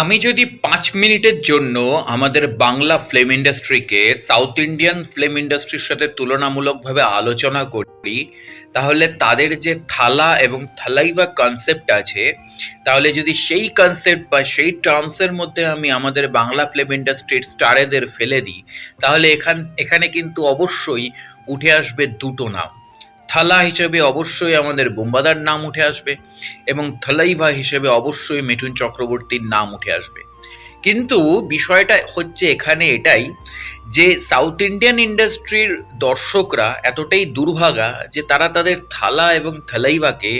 আমি যদি পাঁচ মিনিটের জন্য আমাদের বাংলা ফিল্ম ইন্ডাস্ট্রিকে সাউথ ইন্ডিয়ান ফিল্ম ইন্ডাস্ট্রির সাথে তুলনামূলকভাবে আলোচনা করি, তাহলে তাদের যে থালা এবং থালাইভা কনসেপ্ট আছে, তাহলে যদি সেই কনসেপ্ট বা সেই টার্মসের মধ্যে আমি আমাদের বাংলা ফিল্ম ইন্ডাস্ট্রির স্টারেদের ফেলে দিই, তাহলে এখান, এখানে কিন্তু অবশ্যই উঠে আসবে দুটো নাম। থালা হিসেবে অবশ্যই আমাদের বোম্বাদার নাম উঠে আসবে এবং থালাইভা হিসেবে অবশ্যই মিঠুন চক্রবর্তীর নাম উঠে আসবে। কিন্তু বিষয়টা হচ্ছে এখানে এটাই যে সাউথ ইন্ডিয়ান ইন্ডাস্ট্রির দর্শকরা এতটাই দুর্ভাগা যে তারা তাদের থালা এবং থালাইভাকে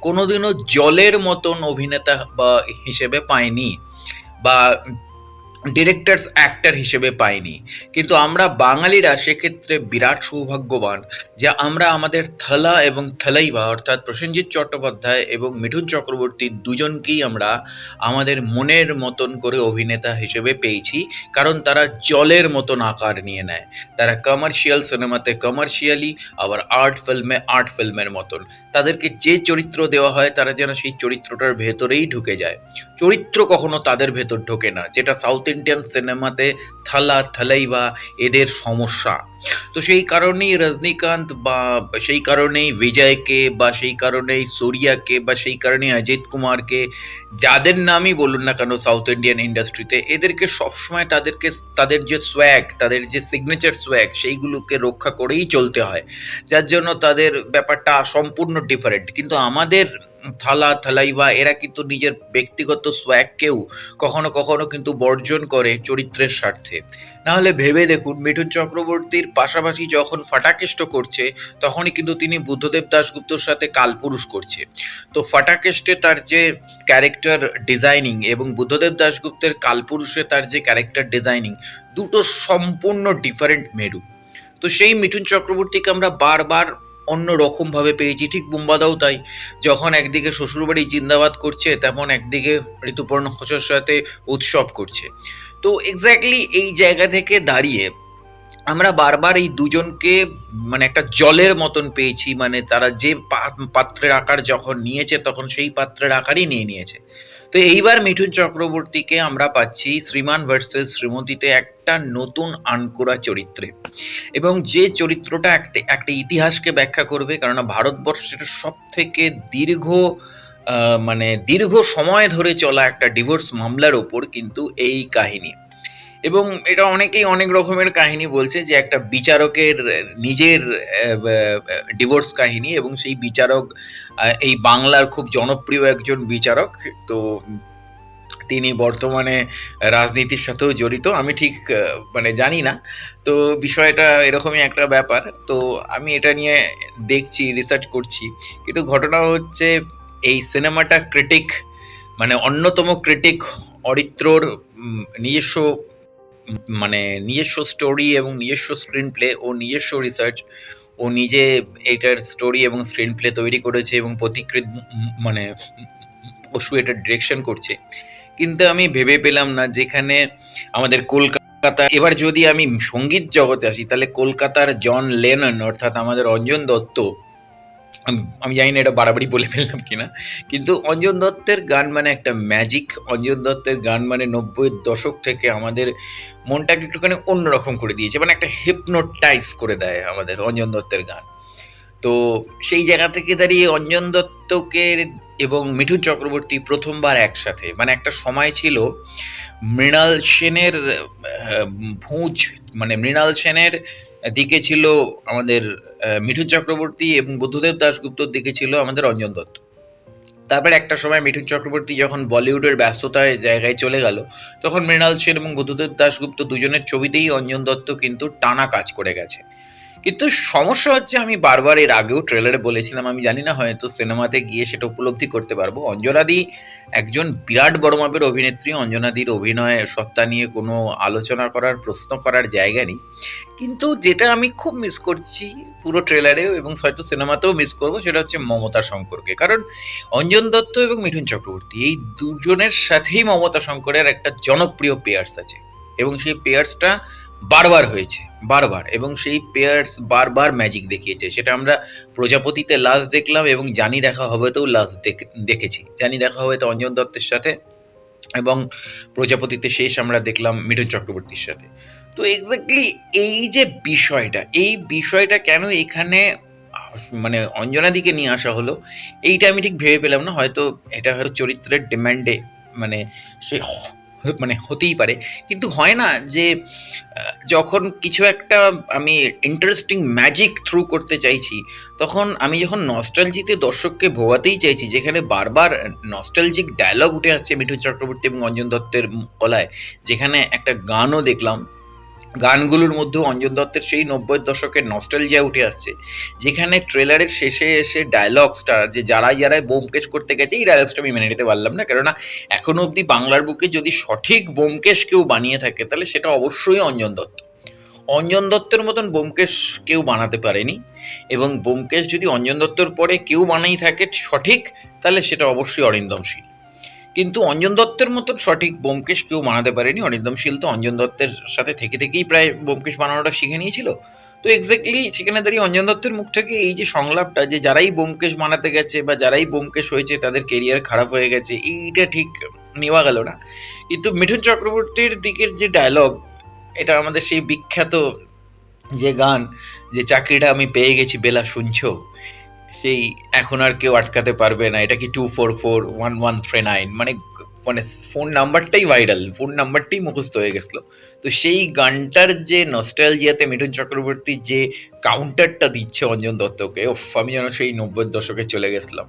কোনোদিনও জলের মতন অভিনেতা বা হিসেবে পায়নি বা ডিরেক্টরস অ্যাক্টর হিসেবে পাইনি। কিন্তু আমরা বাঙালিরা সেক্ষেত্রে বিরাট সৌভাগ্যবান যে আমরা আমাদের থালা এবং থালাইভা, অর্থাৎ প্রসেনজিৎ চট্টোপাধ্যায় এবং মিঠুন চক্রবর্তী দুজনকেই আমরা আমাদের মনের মতন করে অভিনেতা হিসেবে পেয়েছি, কারণ তারা জলের মতন আকার নিয়ে নেয়। তারা কমার্শিয়াল সিনেমাতে কমার্শিয়ালি আবার আর্ট ফিল্মে আর্ট ফিল্মের মতন। তাদেরকে যে চরিত্র দেওয়া হয়, তারা যেন সেই চরিত্রটার ভেতরেই ঢুকে যায়। চরিত্র কখনো তাদের ভেতর ঢোকে না, যেটা সাউথ ইন্ডিয়ান সিনেমাতে থালা থালাইভা এদের সমস্যা। তো সেই কারণেই রজনীকান্ত বা সেই কারণেই বিজয়কে বা সেই কারণেই সোরিয়াকে বা সেই কারণেই অজিত কুমারকে যাদের নামই বলুন না কেন সাউথ ইন্ডিয়ান ইন্ডাস্ট্রিতে এদেরকে সবসময় তাদেরকে, তাদের যে সোয়াগ তাদের যে সিগনেচার সোয়াগ সেইগুলোকে রক্ষা করেই চলতে হয়। যার জন্য তাদের ব্যাপারটা সম্পূর্ণ ডিফারেন্ট কিন্তু আমাদের থালা থালাইভা এরা কিন্তু নিজের ব্যক্তিগত সোয়াগকেও কখনো কখনো কিন্তু বর্জন করে চরিত্রের স্বার্থে। নাহলে ভেবে দেখুন, মিঠুন চক্রবর্তীর পাশাপাশি যখন ফাটাকেষ্ট করছে, তখনই কিন্তু তিনি বুদ্ধদেব দাশগুপ্তর সাথে কালপুরুষ করছে। তো ফাটাকেষ্টে তার যে ক্যারেক্টার ডিজাইনিং এবং বুদ্ধদেব দাশগুপ্তের কালপুরুষে তার যে ক্যারেক্টার ডিজাইনিং, দুটো সম্পূর্ণ ডিফারেন্ট মেরু। তো সেই মিঠুন চক্রবর্তীকে আমরা বারবার অন্য রকমভাবে পেয়েছি, ঠিক বুম্বাদাও তাই। যখন একদিকে শ্বশুরবাড়ি জিন্দাবাদ করছে, তেমন একদিকে ঋতুপর্ণ ঘোষের সাথে উৎসব করছে। তো এক্স্যাক্টলি এই জায়গা থেকে দাঁড়িয়ে আমরা বারবার এই দুজনকে মানে একটা জলের মতন পেয়েছি মানে তারা যে পাত্রের আকার যখন নিয়েছে, তখন সেই পাত্রের আকারই নিয়ে নিয়েছে। তো এইবার মিঠুন চক্রবর্তীকে আমরা পাচ্ছি শ্রীমান ভার্সেস শ্রীমতীতে একটা নতুন আনকোড়া চরিত্রে। এবং যে চরিত্রটা একটা একটা ইতিহাসকে ব্যাখ্যা করবে, কেননা ভারতবর্ষের সব থেকে দীর্ঘ মানে দীর্ঘ সময় ধরে চলা একটা ডিভোর্স মামলার ওপর কিন্তু এই কাহিনী। এবং এটা অনেকেই অনেক রকমের কাহিনী বলছে যে একটা বিচারকের নিজের ডিভোর্স কাহিনী এবং সেই বিচারক এই বাংলার খুব জনপ্রিয় একজন বিচারক। তো তিনি বর্তমানে রাজনীতির সাথেও জড়িত। আমি ঠিক মানে জানি না। তো বিষয়টা এরকমই একটা ব্যাপার। তো আমি এটা নিয়ে দেখছি রিসার্চ করছি। কিন্তু ঘটনা হচ্ছে, এই সিনেমাটা ক্রিটিক মানে অন্যতম ক্রিটিক অরিত্রর নিজস্ব মানে নিজস্ব স্টোরি এবং নিজস্ব স্ক্রিন প্লে ও নিজস্ব রিসার্চ ও নিজে এটার স্টোরি এবং স্ক্রিন প্লে তৈরি করেছে এবং প্রতিকৃত মানে পশু এটার ডিরেকশন করছে। কিন্তু আমি ভেবে পেলাম না যেখানে আমাদের কলকাতা এবার যদি আমি সংগীত জগতে আসি, তাহলে কলকাতার জন লেনন অর্থাৎ আমাদের অঞ্জন দত্ত আম- জানি না এটা বাড়াবাড়ি বলে ফেললাম কিনা। কিন্তু অঞ্জন দত্তের গান মানে একটা ম্যাজিক অঞ্জন দত্তের গান মানে নব্বইয়ের দশক থেকে আমাদের মনটাকে একটুখানি অন্যরকম করে দিয়েছে মানে একটা হিপনোটাইজ করে দেয় আমাদের অঞ্জন দত্তের গান। তো সেই জায়গা থেকে দাঁড়িয়ে অঞ্জন দত্তকে এবং মিঠুন চক্রবর্তী প্রথমবার একসাথে মানে একটা সময় ছিল মৃণাল সেনের ভুঁজ মানে মৃণাল সেনের দিকে ছিল আমাদের মিঠুন চক্রবর্তী এবং বুদ্ধদেব দাশগুপ্তর দিকে ছিল আমাদের অঞ্জন দত্ত। তারপর একটা সময় মিঠুন চক্রবর্তী যখন বলিউডের ব্যস্ততার জায়গায় চলে গেল, তখন মৃণাল সেন এবং বুদ্ধদেব দাশগুপ্ত দুজনের ছবিতেই অঞ্জন দত্ত কিন্তু টানা কাজ করে গেছে। কিন্তু সমস্যা হচ্ছে আমি বারবার এর আগেও ট্রেলারে বলেছিলাম, আমি জানি না হয়তো সিনেমাতে গিয়ে সেটা উপলব্ধি করতে পারব। অঞ্জনাদি একজন বিরাট বড় মাপের অভিনেত্রী, অঞ্জনাদির অভিনয় সত্তা নিয়ে কোনো আলোচনা করার, প্রশ্ন করার জায়গা নেই। কিন্তু যেটা আমি খুব মিস করছি পুরো ট্রেলারেও এবং হয়তো সিনেমাতেও মিস করব, সেটা হচ্ছে মমতা শঙ্করকে। কারণ অঞ্জন দত্ত এবং মিঠুন চক্রবর্তী, এই দুজনের সাথেই মমতা শঙ্করের একটা জনপ্রিয় পেয়ার্স আছে। এবং সেই পেয়ার্সটা বারবার হয়েছে, বারবার। এবং সেই পেয়ার্স বারবার ম্যাজিক দেখিয়েছে। সেটা আমরা প্রজাপতিতে লাস্ট দেখলাম এবং জানি দেখা হবে তো লাস্ট দেখেছি। জানি দেখা হবে তো অঞ্জন দত্তের সাথে এবং প্রজাপতিতে শেষ আমরা দেখলাম মিঠুন চক্রবর্তীর সাথে। তো এক্স্যাক্টলি এই যে বিষয়টা, এই বিষয়টা কেন এখানে মানে অঞ্জনাদিকে নিয়ে আসা হলো, এইটা আমি ঠিক ভেবে পেলাম না। হয়তো এটা হয়তো চরিত্রের ডিম্যান্ডে মানে সে মানে হতেই পারে। কিন্তু হয় না যে যখন কিছু একটা আমি ইন্টারেস্টিং ম্যাজিক থ্রু করতে চাইছি, তখন আমি যখন নস্টালজিতে দর্শককে ভোগাতেই চাইছি, যেখানে বারবার নস্টালজিক ডায়লগ উঠে আসছে মিঠুন চক্রবর্তী এবং অঞ্জন দত্তের কলায় যেখানে একটা গানও দেখলাম গানগুলোর মধ্যেও অঞ্জন দত্তের সেই নব্বই দশকের নস্টালজিয়া উঠে আসছে। যেখানে ট্রেলারের শেষে এসে ডায়লগসটা যে যারাই যারাই বোমকেশ করতে গেছে, এই ডায়লগসটা আমি মেনে নিতে পারলাম না। কেননা, এখনও অবধি বাংলার বুকে যদি সঠিক বোমকেশ কেউ বানিয়ে থাকে, তাহলে সেটা অবশ্যই অঞ্জন দত্ত। অঞ্জন দত্তের মতন বোমকেশ কেউ বানাতে পারেনি এবং বোমকেশ যদি অঞ্জন দত্তর পরে কেউ বানাই থাকে সঠিক, তাহলে সেটা অবশ্যই অরিন্দম শীল। কিন্তু অঞ্জন দত্তের মতন সঠিক বোমকেশ কেউ বানাতে পারেনি। অরিন্দম শীল তো অঞ্জন দত্তের সাথে থেকে থেকেই প্রায় বোমকেশ বানানোটা শিখে নিয়েছিল। তো এক্স্যাক্টলি সেখানে দাঁড়িয়ে অঞ্জন দত্তের মুখ থেকে এই যে সংলাপটা যে যারাই বোমকেশ বানাতে গেছে বা যারাই বোমকেশ হয়েছে, তাদের কেরিয়ার খারাপ হয়ে গেছে, এইটা ঠিক নেওয়া গেল না। কিন্তু মিঠুন চক্রবর্তীর দিকের যে ডায়লগ এটা আমাদের সেই বিখ্যাত যে গান, যে চাকরিটা আমি পেয়ে গেছি, বেলা শুনছো সেই এখন আর কেউ আটকাতে পারবে না। এটা কি two four four one one three nine মানে মানে ফোন নাম্বারটাই ভাইরাল ফোন নাম্বারটাই মুখস্থ হয়ে গেছিল। তো সেই গানটার যে নস্টালজিয়াতে মিঠুন চক্রবর্তী যে কাউন্টারটা দিচ্ছে অঞ্জন দত্তকে ওফ আমি যেন সেই নব্বই দশকে চলে গেছিলাম।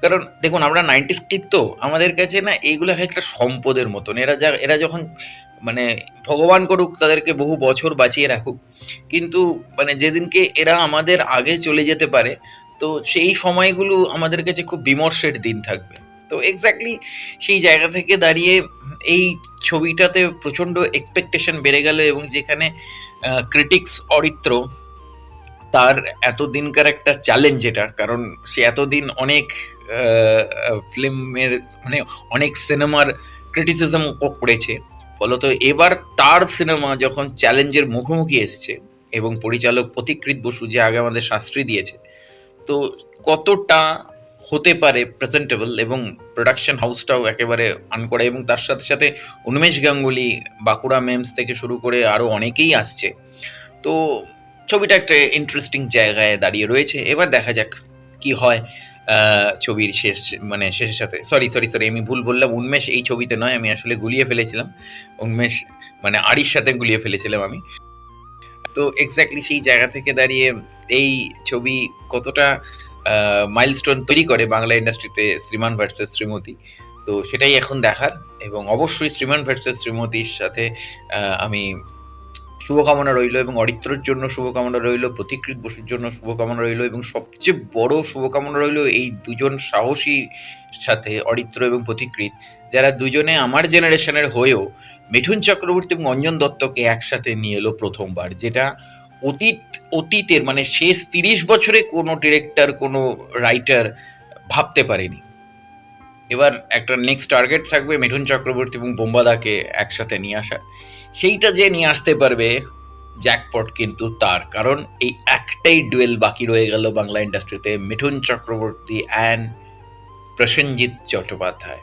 কারণ দেখুন, আমরা নাইনটি স্কিট তো, আমাদের কাছে না এইগুলো একটা সম্পদের মতন। এরা যা, এরা যখন মানে ভগবান করুক, তাদেরকে বহু বছর বাঁচিয়ে রাখুক। কিন্তু মানে যেদিনকে এরা আমাদের আগে চলে যেতে পারে তো সেই সময়গুলো আমাদের কাছে খুব বিমর্ষের দিন থাকবে। তো এক্স্যাক্টলি সেই জায়গা থেকে দাঁড়িয়ে এই ছবিটাতে প্রচণ্ড এক্সপেকটেশন বেড়ে গেল এবং যেখানে ক্রিটিক্স অরিত্র, তার এতদিনকার একটা চ্যালেঞ্জ এটা। কারণ সে এতদিন অনেক ফিল্মের মানে অনেক সিনেমার ক্রিটিসিজম করেছে। ফলত এবার তার সিনেমা যখন চ্যালেঞ্জের মুখোমুখি এসছে এবং পরিচালক প্রতিকৃত বসু যে আগে আমাদের শাস্ত্রী দিয়েছে তো কতটা হতে পারে প্রেজেন্টেবল এবং প্রোডাকশন হাউসটাও একেবারে আন করা এবং তার সাথে সাথে উন্মেষ গাঙ্গুলি, বাঁকুড়া মেমস থেকে শুরু করে আরও অনেকেই আসছে। তো ছবিটা একটা ইন্টারেস্টিং জায়গায় দাঁড়িয়ে রয়েছে। এবার দেখা যাক কি হয় ছবির শেষ মানে শেষের সাথে। সরি সরি সরি আমি ভুল বললাম। উন্মেষ এই ছবিতে নয়, আমি আসলে গুলিয়ে ফেলেছিলাম। উন্মেষ মানে আড়ির সাথে গুলিয়ে ফেলেছিলাম আমি। তো এক্স্যাক্টলি সেই জায়গা থেকে দাঁড়িয়ে এই ছবি কতটা মাইলস্টোন তৈরি করে বাংলা ইন্ডাস্ট্রিতে শ্রীমান ভার্সেস শ্রীমতী? তো সেটাই এখন দেখার এবং অবশ্যই শ্রীমান ভার্সেস শ্রীমতীর সাথে আমি শুভকামনা রইল এবং অরিত্রর জন্য শুভকামনা রইল, প্রতিকৃত বসুর জন্য শুভকামনা রইল এবং সবচেয়ে বড় শুভকামনা রইল এই দুজন সাহসী সাথে অরিত্র এবং প্রতিকৃত। যারা দুজনে আমার জেনারেশনের হয়েও মিঠুন চক্রবর্তী এবং অঞ্জন দত্তকে একসাথে নিয়ে এলো প্রথমবার, যেটা অতীত, অতীতের মানে শেষ তিরিশ বছরে কোনো ডিরেক্টর কোনো রাইটার ভাবতে পারেনি। এবার একটা নেক্সট টার্গেট থাকবে মিঠুন চক্রবর্তী এবং বোম্বাদাকে একসাথে নিয়ে আসা। সেইটা যে নিয়ে আসতে পারবে জ্যাকপট কিন্তু তার, কারণ এই একটাই ডুয়েল বাকি রয়ে গেল বাংলা ইন্ডাস্ট্রিতে মিঠুন চক্রবর্তী অ্যান্ড প্রসেনজিৎ চট্টোপাধ্যায়।